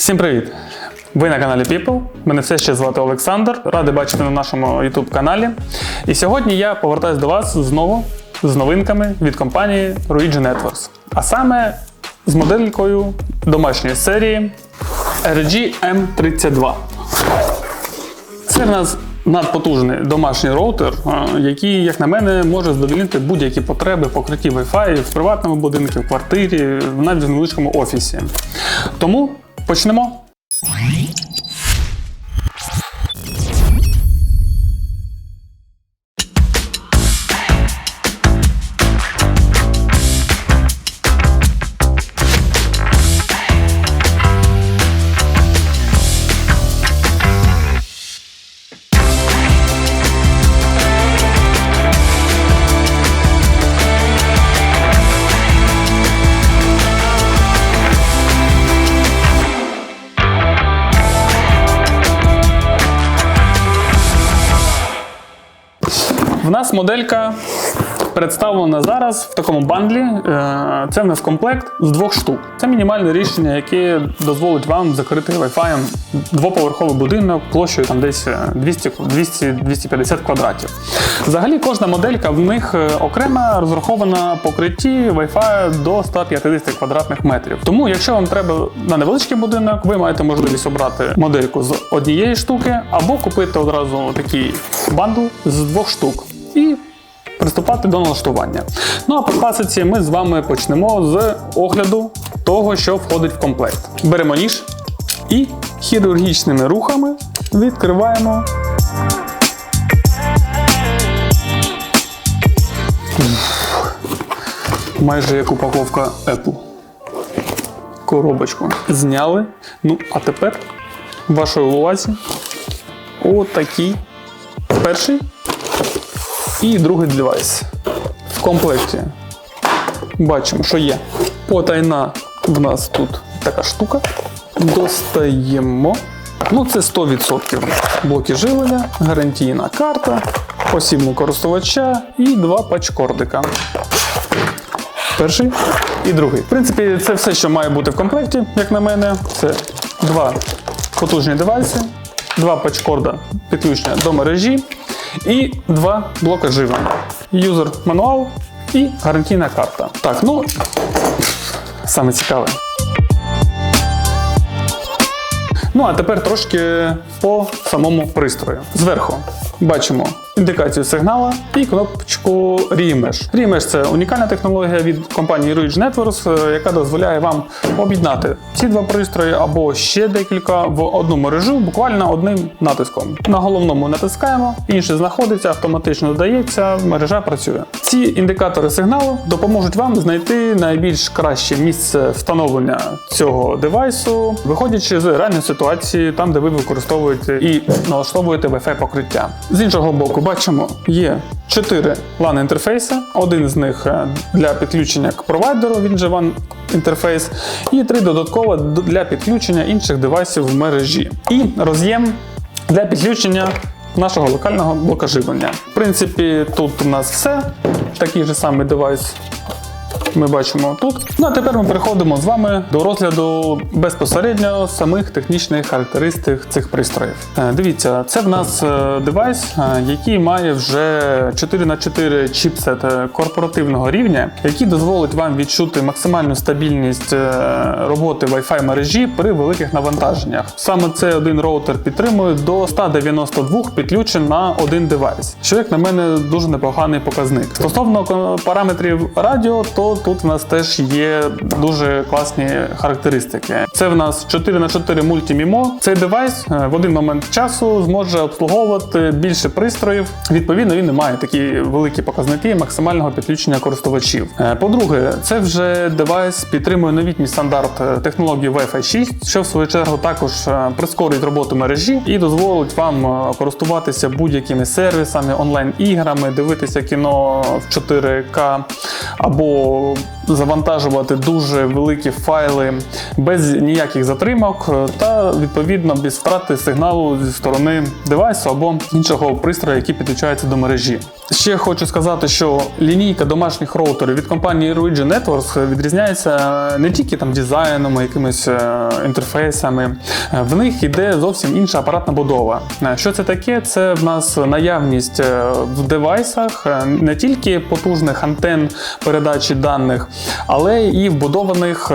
Всім привіт! Ви на каналі People. Мене все ще звати Олександр. Радий бачити на нашому YouTube каналі. І сьогодні я повертаюсь до вас знову з новинками від компанії Ruigi Networks. А саме з моделькою домашньої серії RG M32. Це в нас надпотужний домашній роутер, який, як на мене, може задовольнити будь-які потреби покритті Wi-Fi в приватному будинку, в квартирі, навіть в невеличкому офісі. Тому почнемо. Моделька представлена зараз в такому бандлі. Е, Це в нас комплект з двох штук. Це мінімальне рішення, яке дозволить вам закрити Wi-Fi двоповерховий будинок площею там десь 200 200-250 квадратів. Взагалі, кожна моделька в них е, окремо розрахована покритті Wi-Fi до 150 квадратних метрів. Тому, якщо вам треба на невеличкий будинок, ви маєте можливість обрати модельку з однієї штуки або купити одразу такий бандл з двох штук. І приступати до налаштування. Ну а по класиці ми з вами почнемо з огляду того, що входить в комплект. Беремо ніж і хірургічними рухами відкриваємо. Майже як упаковка Apple. Коробочку зняли. Ну, а тепер в вашій увазі отакий перший і другий девайс. В комплекті бачимо, що є потайна в нас тут така штука. Достаємо. Ну, це 100% блоки живлення, гарантійна карта, посібник користувача і два пачкордика. Перший і другий. В принципі, це все, що має бути в комплекті, як на мене. Це два потужні девайси, два пачкорда підключення до мережі і два блоки живлення. Юзер мануал і гарантійна карта. Так, ну саме цікаве. Ну а тепер трошки по самому пристрою. Зверху бачимо індикацію сигнала і кнопочку Remesh. Remesh – це унікальна технологія від компанії Ruigi Networks, е, яка дозволяє вам об'єднати ці два пристрої або ще декілька в одну мережу буквально одним натиском. На головному натискаємо, інший знаходиться, автоматично додається, мережа працює. Ці індикатори сигналу допоможуть вам знайти найбільш краще місце встановлення цього девайсу, виходячи з реальної ситуації, там де ви використовуєте і налаштовуєте Wi-Fi покриття. З іншого боку, бачимо, є 4 LAN інтерфейси. Один з них е, для підключення к провайдеру, він же WAN інтерфейс, і три додатково для підключення інших девайсів в мережі. І роз'єм для підключення нашого локального блока живлення. В принципі, тут у нас все. Такий же самий девайс ми бачимо тут. Ну а тепер ми переходимо з вами до розгляду безпосередньо самих технічних характеристик цих пристроїв. Е, Дивіться, це в нас е, девайс, е, який має вже 4х4 чіпсет корпоративного рівня, який дозволить вам відчути максимальну стабільність роботи Wi-Fi мережі при великих навантаженнях. Саме цей один роутер підтримує до 192 підключень на один девайс, що як на мене дуже непоганий показник. Стосовно параметрів радіо, то тут в нас теж є дуже класні характеристики. Це в нас 4х4 мультимімо. Цей девайс е, в один момент часу зможе обслуговувати більше пристроїв. Відповідно, він не має такі великі показники максимального підключення користувачів. Е, По-друге, це вже девайс підтримує новітній стандарт е, технології Wi-Fi 6, що в свою чергу також прискорить роботу мережі і дозволить вам користуватися будь-якими сервісами, онлайн-іграми, дивитися кіно в 4К або home завантажувати дуже великі файли без ніяких затримок е, та відповідно без втрати сигналу зі сторони девайсу або іншого пристрою, який підключається до мережі. Ще хочу сказати, що лінійка домашніх роутерів від компанії Luigi Networks відрізняється не тільки там дизайном, якимись е, інтерфейсами. Е, В них іде зовсім інша апаратна будова. Е, Що це таке? Це в нас наявність е, в девайсах е, не тільки потужних антенн передачі даних, але і вбудованих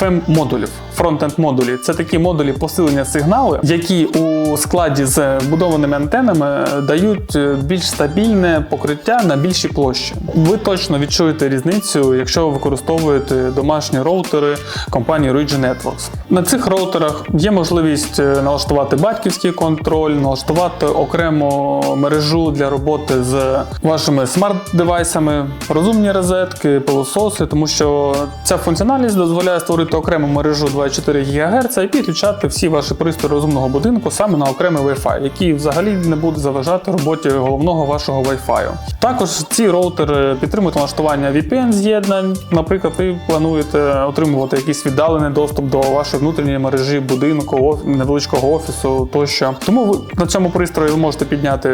FEM-модулів. Фронтенд модулі це такі модулі посилення сигналу, які у складі з вбудованими антенами дають е, більш стабільне покриття на більшій площі. Ви точно відчуєте різницю, якщо ви використовуєте домашні роутери компанії Luigi Networks. На цих роутерах є можливість е, налаштувати батьківський контроль, налаштувати окрему мережу для роботи з вашими смарт-девайсами, розумні розетки, пилососи, тому що ця функціональність дозволяє створити окрему мережу 24 ГГц і підключати всі ваші пристрої розумного будинку саме на окремий Wi-Fi, який взагалі не буде заважати роботі головного вашого Wi-Fi. Також ці роутери підтримують налаштування VPN з'єднань. Наприклад, ви плануєте отримувати якийсь віддалений доступ до вашої внутрішньої мережі будинку, невеличкого офісу тощо. Тому ви на цьому пристрої ви можете підняти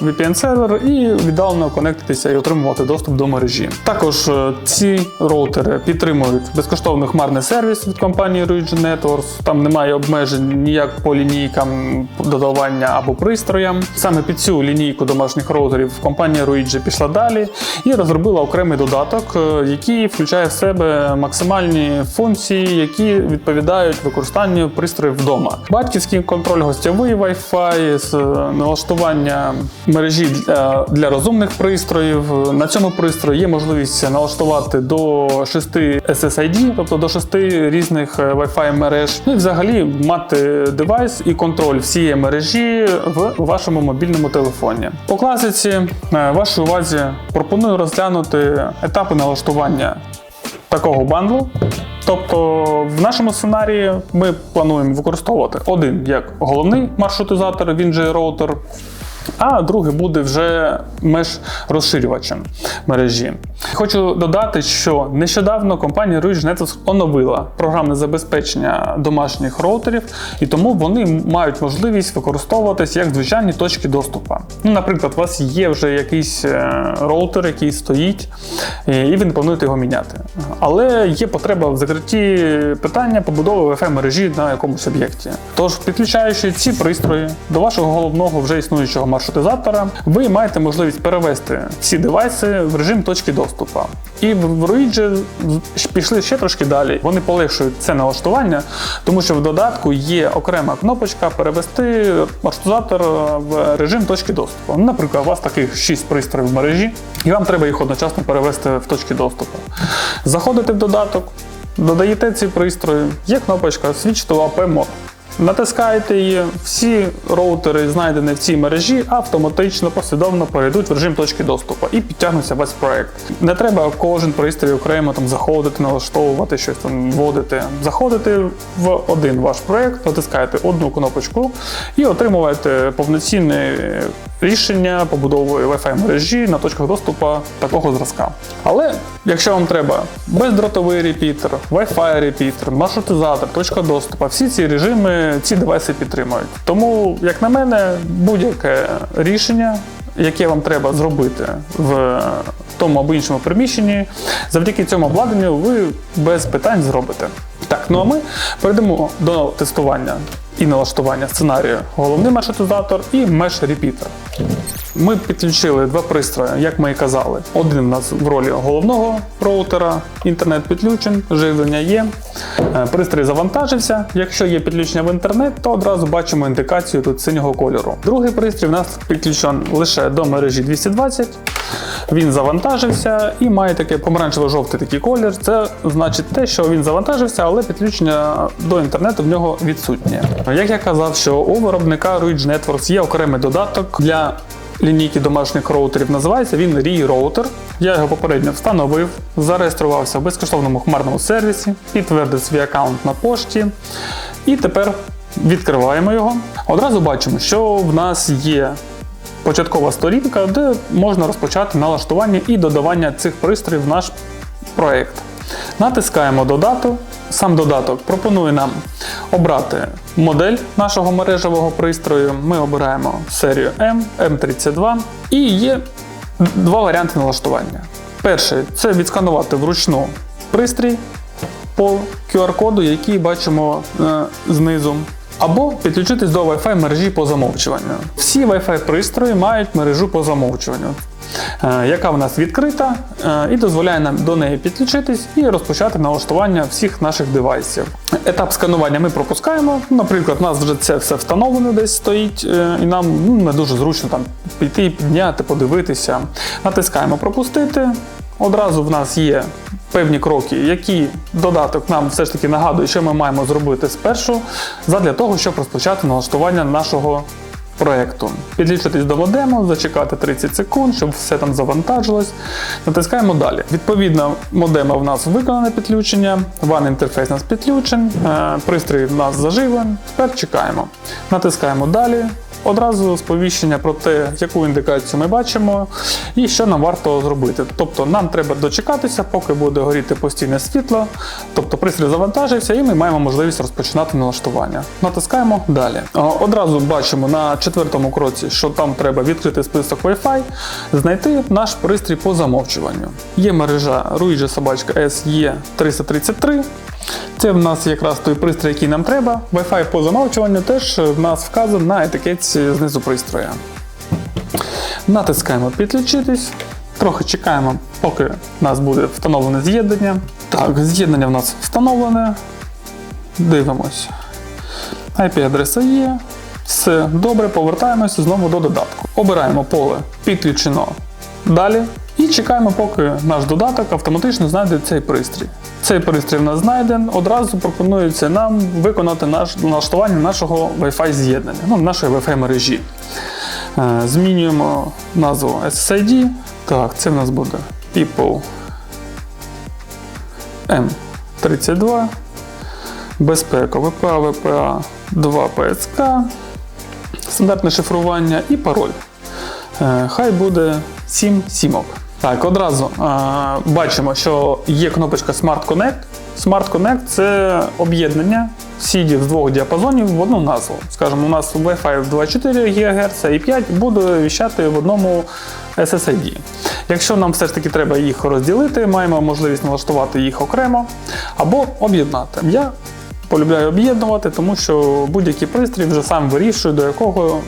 VPN-сервер і віддалено конектитися і отримувати доступ до мережі. Також е, ці роутери підтримують безкоштовний хмарний сервіс від компанії Luigi Networks. Там немає обмежень ніяк по лінійкам додавання або пристроям. Саме під цю лінійку домашніх роутерів компанія Luigi пішла далі і розробила окремий додаток, е, який включає в себе максимальні функції, які відповідають використанню пристроїв вдома. Батьківський контроль, гостєвий Wi-Fi, е, налаштування мережі для, для розумних пристроїв. На цьому пристрої є можливість налаштувати до 6 SSID, тобто до 6 різних е, Wi-Fi мереж. Ну і взагалі мати девайс і контроль всієї мережі в вашому мобільному телефоні. По класиці е, вашій увазі пропоную розглянути етапи налаштування такого бандлу. Тобто в нашому сценарії ми плануємо використовувати один як головний маршрутизатор, він же роутер, а другий буде вже меж розширювачем мережі. Хочу додати, що нещодавно компанія Rouge Networks оновила програмне забезпечення домашніх роутерів, і тому вони мають можливість використовуватись як звичайні точки доступу. Ну, наприклад, у вас є вже якийсь е, роутер, який стоїть, і ви не плануєте його міняти. Але є потреба в закритті питання побудови Wi-Fi мережі на якомусь об'єкті. Тож, підключаючи ці пристрої до вашого головного вже існуючого маршрутизатора, ви маєте можливість перевести ці девайси в режим точки доступу. І в Ruigi пішли ще трошки далі. Вони полегшують це налаштування, тому що в додатку є окрема кнопочка перевести маршрутизатор в режим точки доступу. Наприклад, у вас таких 6 пристроїв в мережі, і вам треба їх одночасно перевести в точки доступу. Заходите в додаток, додаєте ці пристрої, є кнопочка Switch to AP Mode. Натискаєте її, всі роутери, знайдені в цій мережі, автоматично послідовно перейдуть в режим точки доступу і підтягнуться весь проект. Не треба кожен пристрій окремо там заходити, налаштовувати щось там вводити. Заходите в один ваш проект, натискаєте одну кнопочку і отримуєте повноцінне рішення побудовою Wi-Fi мережі на точках доступу такого зразка. Але якщо вам треба бездротовий репітер, Wi-Fi репітер, маршрутизатор, точка доступу, всі ці режими ці девайси підтримують. Тому, як на мене, будь-яке рішення. Яке вам треба зробити в тому або іншому приміщенні, завдяки цьому обладнанню ви без питань зробите. Так, ну а ми перейдемо до тестування і налаштування сценарію головний маршрутизатор і меш-репітер. Ми підключили два пристрої, як ми і казали. Один у нас в ролі головного роутера, інтернет підключен, живлення є. Е, Пристрій завантажився. Якщо є підключення в інтернет, то одразу бачимо індикацію тут синього кольору. Другий пристрій у нас підключений лише до мережі 220. Він завантажився і має таке помаранчево-жовтий такий колір. Це значить те, що він завантажився, але підключення до інтернету в нього відсутнє. Як я казав, що у виробника Ruige Networks є окремий додаток для лінійки домашніх роутерів. Називається він RI Router. Я його попередньо встановив, зареєструвався в безкоштовному хмарному сервісі, підтвердив свій аккаунт на пошті. І тепер відкриваємо його. Одразу бачимо, що в нас є початкова сторінка, де можна розпочати налаштування і додавання цих пристроїв в наш проект. Натискаємо додаток. Сам додаток пропонує нам обрати модель нашого мережевого пристрою. Ми обираємо серію M, M32 і є два варіанти налаштування. Перший це відсканувати вручну пристрій по QR-коду, який бачимо е, знизу. Або підключитись до Wi-Fi мережі по замовчуванню. Всі Wi-Fi пристрої мають мережу по замовчуванню, е, яка в нас відкрита е, і дозволяє нам до неї підключитись і розпочати налаштування всіх наших девайсів. Етап сканування ми пропускаємо. Наприклад, у нас вже це все встановлено десь стоїть, е, і нам ну, не дуже зручно там піти, підняти, подивитися. Натискаємо пропустити. Одразу в нас є певні кроки, які додаток нам все ж таки нагадує, що ми маємо зробити спершу, задля того, щоб розпочати налаштування нашого проєкту. Підлічитись до модему, зачекати 30 секунд, щоб все там завантажилось. Натискаємо далі. Відповідно, модема в нас виконане підключення, WAN інтерфейс у нас підключен, е, пристрій в нас заживлен. Тепер чекаємо. Натискаємо далі. Одразу сповіщення про те, яку індикацію ми бачимо і що нам варто зробити. Тобто нам треба дочекатися, поки буде горіти постійне світло, тобто пристрій завантажився, і ми маємо можливість розпочинати налаштування. Натискаємо далі. Одразу бачимо на четвертому кроці, що там треба відкрити список Wi-Fi, знайти наш пристрій по замовчуванню. Є мережа Ruigi собачка SE333. Це в нас якраз той пристрій, який нам треба. Wi-Fi по замовчуванню теж в нас вказан на етикетці знизу пристрою. Натискаємо підключитись. Трохи чекаємо, поки в нас буде встановлене з'єднання. Так, з'єднання в нас встановлене. Дивимось. IP-адреса є. Все добре, повертаємося знову до додатку. Обираємо поле підключено далі. І чекаємо, поки наш додаток автоматично знайде цей пристрій. Цей пристрій в нас знайден. Одразу пропонується нам виконати наш налаштування нашого Wi-Fi з'єднання, ну, нашої Wi-Fi мережі. Е, Змінюємо назву SSID. Так, це в нас буде People M32. Безпека VPA, VPA 2 PSK, стандартне шифрування і пароль. Е, Хай буде 7 сімок. Так, одразу е, бачимо, що є кнопочка Smart Connect. Smart Connect це об'єднання сідів з двох діапазонів в одну назву. Скажімо, у нас Wi-Fi 2,4 ГГц і 5 буде віщати в одному SSID. Якщо нам все ж таки треба їх розділити, маємо можливість налаштувати їх окремо або об'єднати. Я полюбляю об'єднувати, тому що будь-який пристрій вже сам вирішує, до якого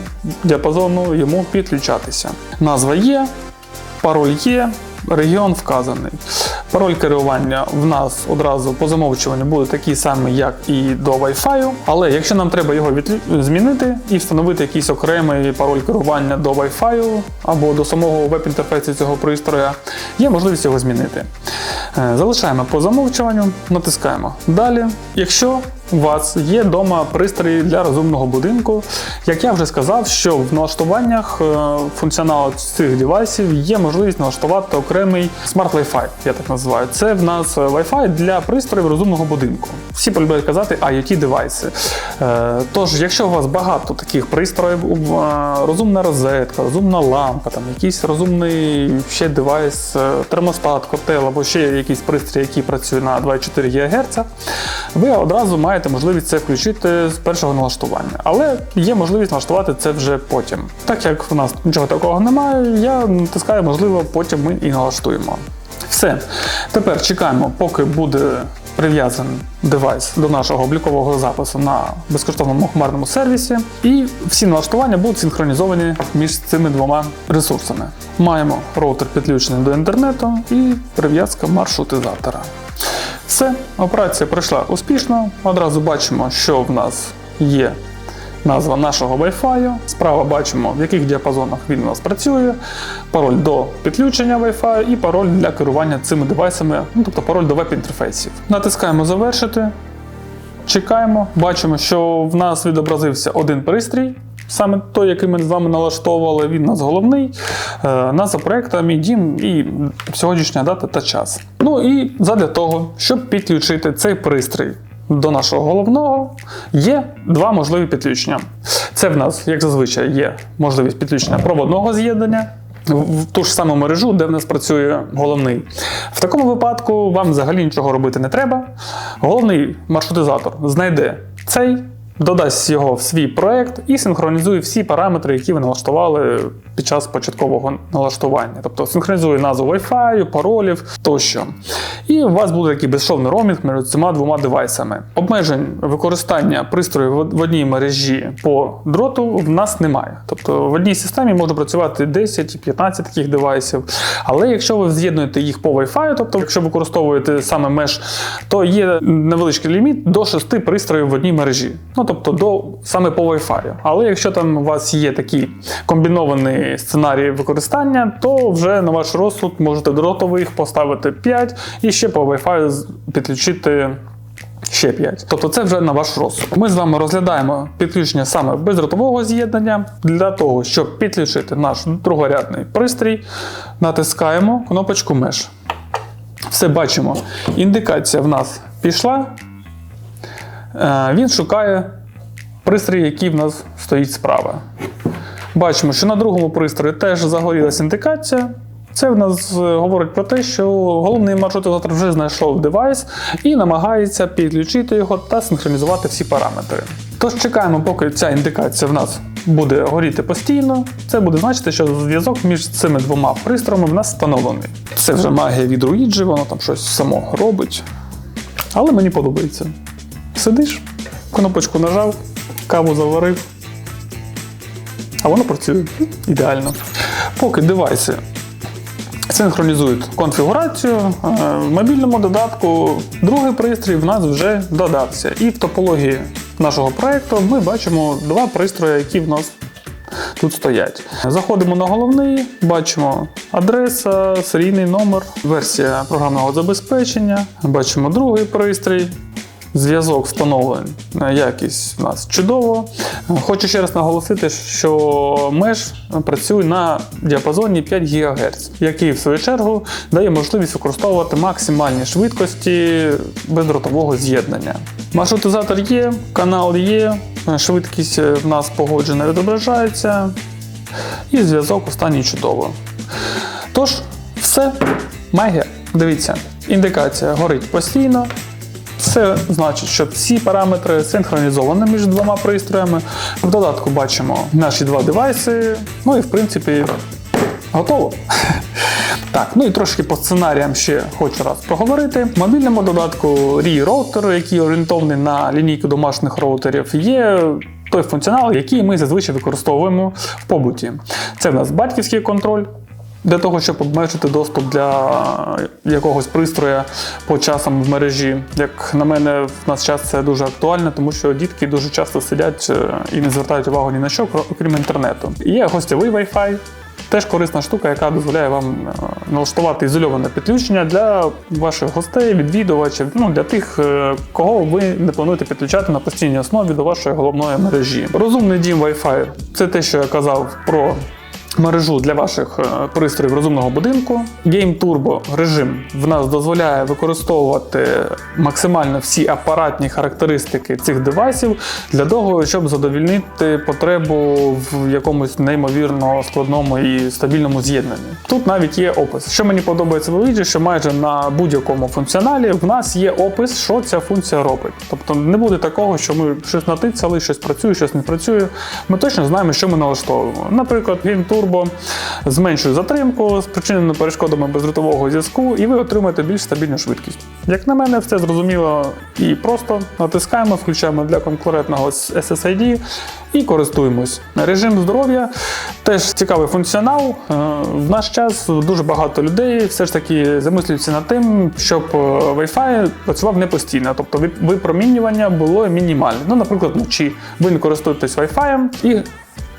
діапазону йому підключатися. Назва є, пароль є, регіон вказаний. Пароль керування в нас одразу по замовчуванню буде такий самий, як і до Wi-Fi, але якщо нам треба його відлю- змінити і встановити якийсь окремий пароль керування до Wi-Fi або до самого веб-інтерфейсу цього пристроя, є можливість його змінити. Е, Залишаємо по замовчуванню, натискаємо далі. Якщо у вас є вдома пристрої для розумного будинку, як я вже сказав, що в налаштуваннях е, функціоналу цих девайсів є можливість налаштувати окремий Smart Wi-Fi, я так називаю. Це в нас Wi-Fi для пристроїв розумного будинку. Всі полюбляють казати IoT девайси. Е, Тож, якщо у вас багато таких пристроїв, е, розумна розетка, розумна лампа, там якийсь розумний ще девайс, е, термостат, котел або ще якийсь пристрій, який працює на 2,4 ГГц, ви одразу маєте можливість це включити з першого налаштування. Але є можливість налаштувати це вже потім. Так як в нас нічого такого немає, я натискаю, можливо, потім ми і налаштуємо. Все. Тепер чекаємо, поки буде прив'язаний девайс до нашого облікового запису на безкоштовному хмарному сервісі, і всі налаштування будуть синхронізовані між цими двома ресурсами. Маємо роутер підключений до інтернету і прив'язка маршрутизатора. Все, операція пройшла успішно. Одразу бачимо, що в нас є назва нашого Wi-Fi. Справа бачимо, в яких діапазонах він у нас працює, пароль до підключення Wi-Fi і пароль для керування цими девайсами, ну тобто пароль до веб-інтерфейсів. Натискаємо Завершити. Чекаємо, бачимо, що в нас відобразився один пристрій. Саме той, який ми з вами налаштовували, він у нас головний. Е, назва проекту, мій дім і сьогоднішня дата та час. Ну і задля того, щоб підключити цей пристрій до нашого головного, є два можливі підключення. Це в нас, як зазвичай, є можливість підключення проводного з'єднання. в ту ж саму мережу, де в нас працює головний. В такому випадку вам взагалі нічого робити не треба. Головний маршрутизатор знайде цей. Додасть його в свій проект і синхронізує всі параметри, які ви налаштували під час початкового налаштування. Тобто синхронізує назву Wi-Fi, паролів тощо. І у вас буде такий безшовний роумінг між цими двома девайсами. Обмежень використання пристрою в одній мережі по дроту в нас немає. Тобто в одній системі може працювати 10 і 15 таких девайсів. Але якщо ви з'єднуєте їх по Wi-Fi, тобто якщо використовуєте саме меж, то є невеличкий ліміт до 6 пристроїв в одній мережі. Ну тобто до саме по Wi-Fi. Але якщо там у вас є такі комбіновані сценарії використання, то вже на ваш розсуд можете дротових поставити 5 і ще по Wi-Fi підключити. Ще 5. Тобто це вже на ваш розсуд. Ми з вами розглядаємо підключення саме бездротового з'єднання. Для того, щоб підключити наш другорядний пристрій, натискаємо кнопочку Mesh. Все бачимо. Індикація в нас пішла. Е, Він шукає пристрій, який в нас стоїть справа. Бачимо, що на другому пристрої теж загорілася індикація. Це в нас е, говорить про те, що головний маршрутизатор вже знайшов девайс і намагається підключити його та синхронізувати всі параметри. Тож чекаємо, поки ця індикація в нас буде горіти постійно. Це буде значити, що зв'язок між цими двома пристроями в нас встановлений. Це вже магія від Руїджі, воно там щось само робить. Але мені подобається. Сидиш, кнопочку нажав, каву заварив, а воно працює ідеально. Поки девайси синхронізують конфігурацію, е, в мобільному додатку другий пристрій в нас вже додався. І в топології нашого проєкту ми бачимо два пристрої, які в нас тут стоять. Заходимо на головний, бачимо адреса, серійний номер, версія програмного забезпечення, бачимо другий пристрій. Зв'язок встановлений, якість у нас чудово. Хочу ще раз наголосити, що меж працює на діапазоні 5 ГГц, який в свою чергу дає можливість використовувати максимальні швидкості бездротового з'єднання. Маршрутизатор є, канал є, швидкість в нас погоджена відображається, і зв'язок останній чудово. Тож, все, магія. Дивіться, індикація горить постійно. Це значить, що всі параметри синхронізовані між двома пристроями. В додатку бачимо наші два девайси. Ну і в принципі готово. Так, ну і трошки по сценаріям ще хочу раз проговорити. В мобільному додатку RI роутер, який орієнтований на лінійку домашніх роутерів, є той функціонал, який ми зазвичай використовуємо в побуті. Це в нас батьківський контроль. Для того, щоб обмежити доступ для якогось пристроя по часам в мережі. Як на мене, в нас час це дуже актуально, тому що дітки дуже часто сидять е, і не звертають увагу ні на що, окрім інтернету. Є гостєвий Wi-Fi. Теж корисна штука, яка дозволяє вам е, налаштувати ізольоване підключення для ваших гостей, відвідувачів, ну для тих, е, кого ви не плануєте підключати на постійній основі до вашої головної мережі. Розумний дім Wi-Fi – це те, що я казав про мережу для ваших е, пристроїв розумного будинку. Game Turbo режим в нас дозволяє використовувати максимально всі апаратні характеристики цих девайсів для того, щоб задовільнити потребу в якомусь неймовірно складному і стабільному з'єднанні. Тут навіть є опис. Що мені подобається в Luigi, що майже на будь-якому функціоналі в нас є опис, що ця функція робить. Тобто не буде такого, що ми щось натицяли, щось працює, щось не працює. Ми точно знаємо, що ми налаштовуємо. Наприклад, Game Turbo зменшує затримку, спричинену перешкодами бездротового зв'язку, і ви отримаєте більш стабільну швидкість. Як на мене, все зрозуміло і просто натискаємо, включаємо для конкурентного SSID і користуємось. Режим здоров'я теж цікавий функціонал. Е, В наш час дуже багато людей все ж таки замислюються над тим, щоб е, Wi-Fi працював не постійно, тобто випромінювання було мінімальне. Ну, наприклад, вночі ви не користуєтесь Wi-Fi і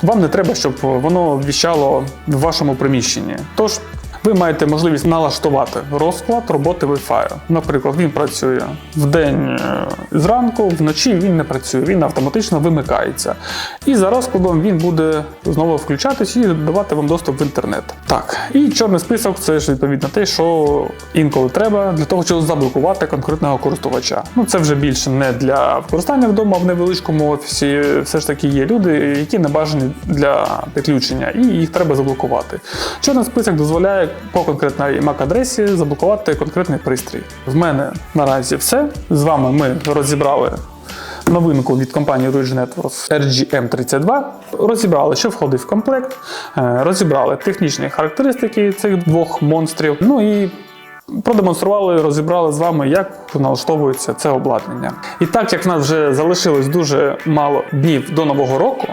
вам не треба, щоб воно віщало в вашому приміщенні. Тож ви маєте можливість налаштувати розклад роботи Wi-Fi. Наприклад, він працює вдень е, зранку, вночі він не працює, він автоматично вимикається. І за розкладом він буде знову включатись і давати вам доступ в інтернет. Так, і чорний список це ж відповідно те, що інколи треба для того, щоб заблокувати конкретного користувача. Ну це вже більше не для використання вдома в невеличкому офісі. Все ж таки є люди, які не бажані для підключення, і їх треба заблокувати. Чорний список дозволяє по конкретній MAC-адресі заблокувати конкретний пристрій. В мене наразі все. З вами ми розібрали новинку від компанії Rouge Networks RGM32. Розібрали, що входить в комплект, е, розібрали технічні характеристики цих двох монстрів. Ну і продемонстрували, розібрали з вами, як налаштовується це обладнання. І так як в нас вже залишилось дуже мало днів до нового року.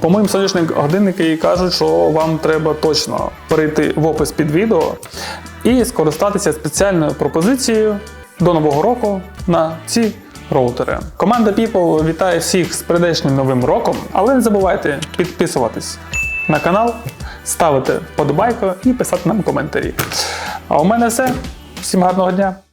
По моїм сонячним годинники кажуть, що вам треба точно перейти в опис під відео і скористатися спеціальною пропозицією до нового року на ці роутери. Команда People вітає всіх з прийдешнім новим роком, але не забувайте підписуватись на канал, ставити вподобайку і писати нам коментарі. А у мене все. Всім гарного дня!